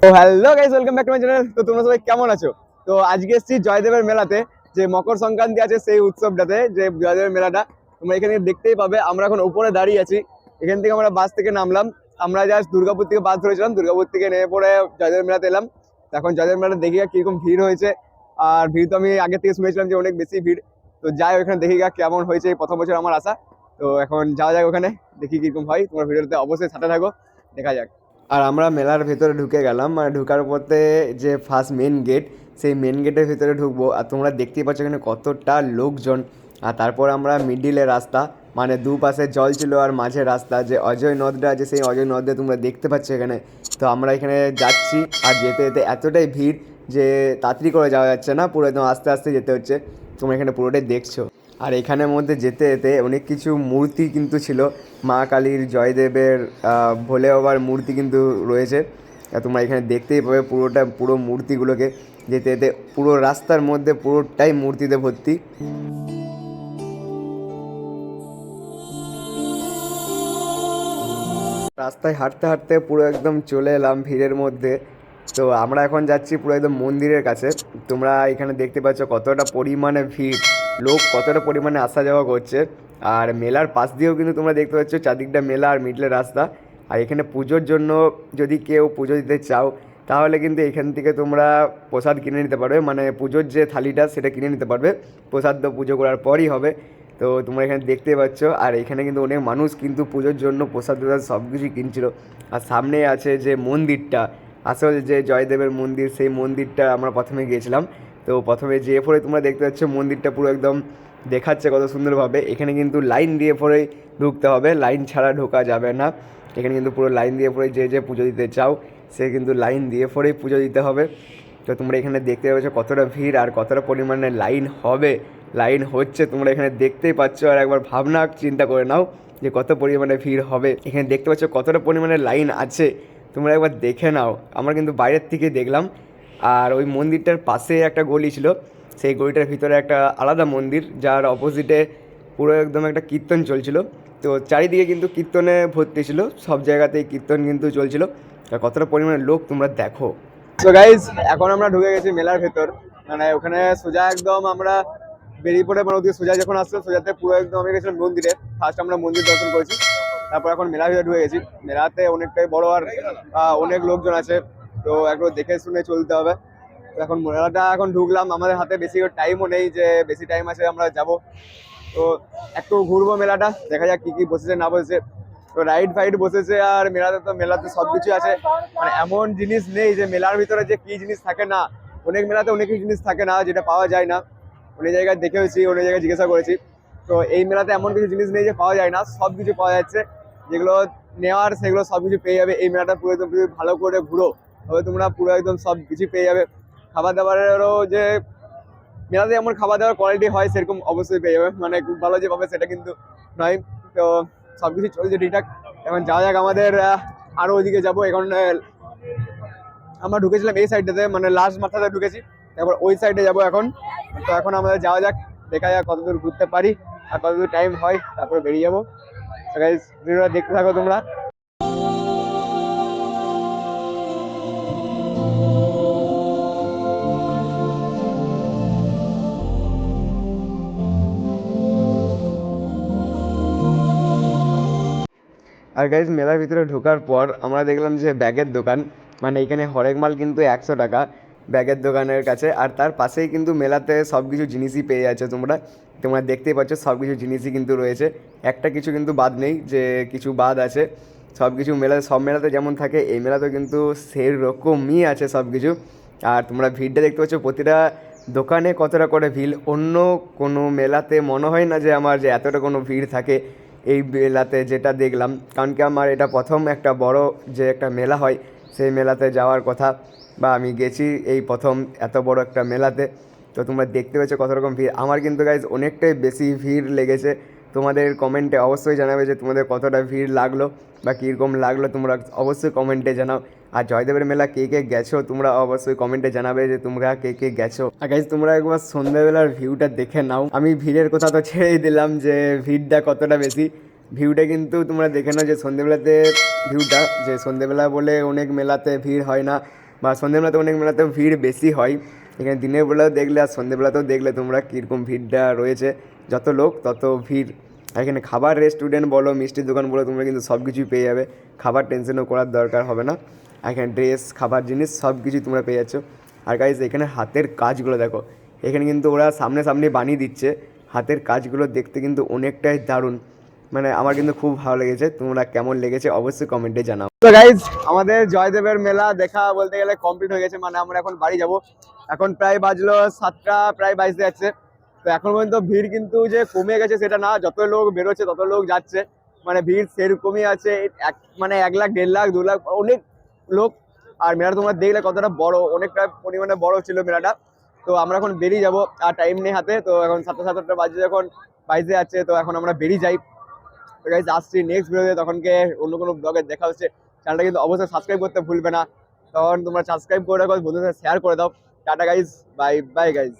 তো hello guys welcome back to my channel তো তোমরা সবাই কেমন আছো? তো আজকে এসেছি জয়দেবের মেলাতে, যে মকর সংক্রান্তি আছে সেই উৎসবটাতে, যে জয়দেবের মেলাটা। তোমরা এখানে দেখতেই পাবে, আমরা এখন উপরে দাঁড়িয়ে আছি। এখান থেকে আমরা বাস থেকে নামলাম। আমরা জাস্ট দুর্গাপুর থেকে বাস ধরেছিলাম, দুর্গাপুর থেকে নেমে পড়ে জয়দেবের মেলাতে এলাম। এখন জয়দেবের মেলাটা দেখি কীরকম ভিড় হয়েছে। আর ভিড় তো আমি আগে থেকে শুনেছিলাম যে অনেক বেশি ভিড়। তো যাই ওখানে দেখি গা কেমন হয়েছে এই প্রথম বছর আমার আসা তো এখন যাওয়া যাক ওখানে, দেখি কীরকম হয়। তোমার ভিডিওতে অবশ্যই সাথে থাকো, দেখা যাক। আর আমরা মেলার ভেতরে ঢুকে গেলাম মানে ঢুকার পথে যে ফার্স্ট মেন গেট সেই মেন গেটের ভিতরে ঢুকবো। আর তোমরা দেখতেই পাচ্ছ এখানে কতটা লোকজন। আর তারপর আমরা মিডিলে রাস্তা মানে দুপাশে জল ছিল আর মাঝে রাস্তা, যে অজয় নদটা আছে, সেই অজয় নদটা তোমরা দেখতে পাচ্ছ এখানে। তো আমরা এখানে যাচ্ছি, আর যেতে যেতে এতটাই ভিড় যে তাড়াতাড়ি করে যাওয়া যাচ্ছে না, পুরো একদম আস্তে আস্তে যেতে হচ্ছে। তোমরা এখানে পুরোটাই দেখছ। আর এখানের মধ্যে যেতে যেতে অনেক কিছু মূর্তি কিন্তু ছিল। মা কালীর জয়দেবের ভোলে বাবার মূর্তি কিন্তু রয়েছে। তোমরা এখানে দেখতেই পাবে পুরোটা, পুরো মূর্তিগুলোকে। যেতে যেতে পুরো রাস্তার মধ্যে পুরোটাই মূর্তিতে ভর্তি। রাস্তায় হাঁটতে হাঁটতে পুরো একদম চলে এলাম ভিড়ের মধ্যে। তো আমরা এখন যাচ্ছি পুরো একদম মন্দিরের কাছে। তোমরা এখানে দেখতে পাচ্ছ কতটা পরিমাণে ভিড়। লোক কতটা পরিমাণে আসা যাওয়া করছে। আর মেলার পাশ দিয়েও কিন্তু তোমরা দেখতে পাচ্ছ চারদিকটা মেলা আর মিডলের রাস্তা। আর এখানে পুজোর জন্য যদি কেউ পুজো দিতে চাও, তাহলে কিন্তু এখান থেকে তোমরা প্রসাদ কিনে নিতে পারবে। মানে পুজোর যে থালিটা, সেটা কিনে নিতে পারবে। প্রসাদ তো পুজো করার পরই হবে। তো তোমরা এখানে দেখতে পাচ্ছ। আর এখানে কিন্তু অনেক মানুষ কিন্তু পুজোর জন্য প্রসাদ টসাদ সব কিছুই কিনছিল। আর সামনে আছে যে মন্দিরটা। আসল যে জয়দেবের মন্দির, সেই মন্দিরটা আমরা প্রথমে গিয়েছিলাম। তো প্রথমে যেয়ে পরে তোমরা দেখতে পাচ্ছ মন্দিরটা পুরো একদম দেখাচ্ছে কত সুন্দরভাবে। এখানে কিন্তু লাইন দিয়ে পরেই ঢুকতে হবে। লাইন ছাড়া ঢোকা যাবে না। এখানে কিন্তু পুরো লাইন দিয়ে পরে যে যে পুজো দিতে চাও, সে কিন্তু লাইন দিয়ে পরেই পুজো দিতে হবে। তো তোমরা এখানে দেখতে পাচ্ছ কতটা ভিড় আর কতটা পরিমাণে লাইন হবে। লাইন হচ্ছে তোমরা এখানে দেখতেই পাচ্ছ। আর একবার ভাবনা, চিন্তা করে নাও যে কত পরিমাণে ভিড় হবে। এখানে দেখতে পাচ্ছ কতটা পরিমাণে লাইন আছে। তোমরা একবার দেখে নাও। আমরা কিন্তু বাইরের থেকে দেখলাম। আর ওই মন্দিরটার পাশে একটা গলি ছিল। সেই গলিটার ভিতরে একটা আলাদা মন্দির, যার অপোজিটে পুরো একদম একটা কীর্তন চলছিল। তো চারিদিকে কিন্তু কীর্তনে ভর্তি ছিল। সব জায়গাতেই কীর্তন কিন্তু চলছিল। আর কতটা পরিমাণে লোক তোমরা দেখো। তো গাইজ এখন আমরা ঢুকে গেছি মেলার ভেতর। মানে ওখানে সোজা একদম আমরা বেরিয়ে পড়ে মানে ওদিকে সোজা যখন আসছে সোজাতে পুরো একদম আমি গেছিলাম মন্দিরে। ফার্স্ট আমরা মন্দির দর্শন করেছি। তারপর এখন মেলা ভিতরে ঢুকে গেছি। মেলাতে অনেকটাই বড় আর অনেক লোকজন আছে। তো একটু দেখে শুনে চলতে হবে। তো এখন মেলাটা এখন ঢুকলাম। আমাদের হাতে বেশি টাইমও নেই যে বেশি টাইম আছে আমরা যাব। তো একটু ঘুরবো মেলাটা। দেখা যাক কি কি বসেছে, না বসেছে। তো রাইড ফাইড বসেছে আর মেলাতে তো মেলাতে সব কিছু আছে। মানে এমন জিনিস নেই যে মেলার ভিতরে যে কি জিনিস থাকে না। অনেক মেলাতে অনেক জিনিস থাকে না, যেটা পাওয়া যায় না। অনেক জায়গায় দেখেওছি, অনেক জায়গায় জিজ্ঞাসা করেছি। তো এই মেলাতে এমন কিছু জিনিস নেই যে পাওয়া যায় না। সব কিছু পাওয়া যাচ্ছে। যেগুলো নেওয়ার, সেগুলো সব কিছু পেয়ে যাবে। এই মেলাটা পুরো একদম ভালো করে ঘুরো তবে তোমরা পুরো একদম সব কিছু পেয়ে যাবে। খাবার দাবারেরও যে মেলাতে যেমন খাবার দাবার কোয়ালিটি হয়, সেরকম অবশ্যই পেয়ে যাবে। মানে খুব ভালো যে পাবে, সেটা কিন্তু নয়। তো সব কিছু চলছে ঠিকঠাক। এখন যাওয়া যাক আমাদের আরও ওইদিকে যাব। এখন আমরা ঢুকেছিলাম এই সাইডটাতে মানে লাস্ট মাথাতে ঢুকেছি। তারপর ওই সাইডে যাব এখন। তো এখন আমাদের যাওয়া যাক, দেখা যাক কতদূর ঘুরতে পারি আর কতদূর টাইম হয়, তারপরে বেরিয়ে যাব। গাইজ ভিডিওটা দেখতে থাকো তোমরা। আর গাইজ মেলার ভিতরে ঢোকার পর আমরা দেখলাম যে ব্যাগের দোকান মানে এখানে হরেক মাল কিন্তু একশো টাকা। ব্যাগের দোকানের কাছে। আর তার পাশেই কিন্তু মেলাতে সব কিছু জিনিসই পেয়ে যাচ্ছে তোমরা। তোমরা দেখতেই পাচ্ছ সব কিছু জিনিসই কিন্তু রয়েছে। একটা কিছু কিন্তু বাদ নেই যে কিছু বাদ আছে। সব কিছু মেলাতে, সব মেলাতে যেমন থাকে, এই মেলাতেও কিন্তু সেরকমই আছে সব কিছু আর তোমরা ভিড়টা দেখতে পাচ্ছ, প্রতিটা দোকানে কতটা করে ভিড়। অন্য কোনো মেলাতে মনে হয় না যে আমার যে এতটা কোনো ভিড় থাকে এই মেলাতে যেটা দেখলাম। কারণ কি আমার এটা প্রথম একটা বড় যে একটা মেলা হয়, সেই মেলাতে যাওয়ার কথা। বা আমি গেছি এই প্রথম এত বড় একটা মেলাতে। তো তোমরা দেখতে পেয়েছ কত রকম ভিড়। আমার কিন্তু গাইজ অনেকটাই বেশি ভিড় লেগেছে। তোমাদের কমেন্টে অবশ্যই জানাবে যে তোমাদের কতটা ভিড় লাগল বা কীরকম লাগল। তোমরা অবশ্যই কমেন্টে জানাও। আর জয়দেবের মেলা কে কে গেছো তোমরা অবশ্যই কমেন্টে জানাবে যে তোমরা কে কে গেছো। আর গাইজ তোমরা একবার সন্ধ্যাবেলার ভিউটা দেখে নাও। আমি ভিড়ের কথা তো ছেড়েই দিলাম যে ভিড়টা কতটা বেশি। ভিউটা কিন্তু তোমরা দেখে নাও যে সন্ধ্যেবেলাতে ভিউটা যে সন্ধ্যেবেলা বলে অনেক মেলাতে ভিড় হয় না। বা সন্ধ্যেবেলাতে অনেক মেলাতে ভিড় বেশি হয়। এখানে দিনের বেলাও দেখলে আর সন্ধ্যেবেলাতেও দেখলে তোমরা কীরকম ভিড়টা রয়েছে। যত লোক, তত ভিড়। আর এখানে খাবার রেস্টুরেন্ট বলো, মিষ্টির দোকান বলো, তোমরা কিন্তু সব কিছুই পেয়ে যাবে। খাবার টেনশনও করার দরকার হবে না। আর এখানে ড্রেস খাবার জিনিস সব কিছুই তোমরা পেয়ে যাচ্ছ। আর গাইজ এখানে হাতের কাজগুলো দেখো। এখানে কিন্তু ওরা সামনে সামনে বানিয়ে দিচ্ছে। হাতের কাজগুলো দেখতে কিন্তু অনেকটাই দারুণ। মানে আমার কিন্তু খুব ভালো লেগেছে, তোমরা কেমন লেগেছে অবশ্যই কমেন্টে জানাও। তো গাইজ আমাদের জয়দেবের মেলা দেখা বলতে গেলে কমপ্লিট হয়ে গেছে মানে আমরা এখন বাড়ি যাব। এখন প্রায় বাজলো সাতটা, প্রায় বাজতে যাচ্ছে। তো এখন পর্যন্ত ভিড় কিন্তু যে কমে গেছে সেটা না, যত লোক বেরোচ্ছে তত লোক যাচ্ছে। মানে ভিড় সেরকমই আছে এক মানে এক লাখ, দেড় লাখ, দু লাখ, অনেক লোক। আর মেলাটা তোমরা দেখলে কতটা বড়, অনেকটা পরিমাণে বড় ছিল মেলাটা। তো আমরা এখন বেরিয়ে যাব, আর টাইম নেই হাতে। তো এখন সাতটা সাতটা বাজে যখন বাজতে যাচ্ছে, তো এখন আমরা বেরিয়ে যাই। গাইজ আসছি নেক্সট ভিডিওতে তখনকে অন্য কোনো ব্লগে দেখা হচ্ছে। চ্যানেলটা কিন্তু অবশ্যই সাবস্ক্রাইব করতে ভুলবে না। তখন তোমরা সাবস্ক্রাইব করে রাখো, বন্ধুদের শেয়ার করে দাও। Tata guys bye bye guys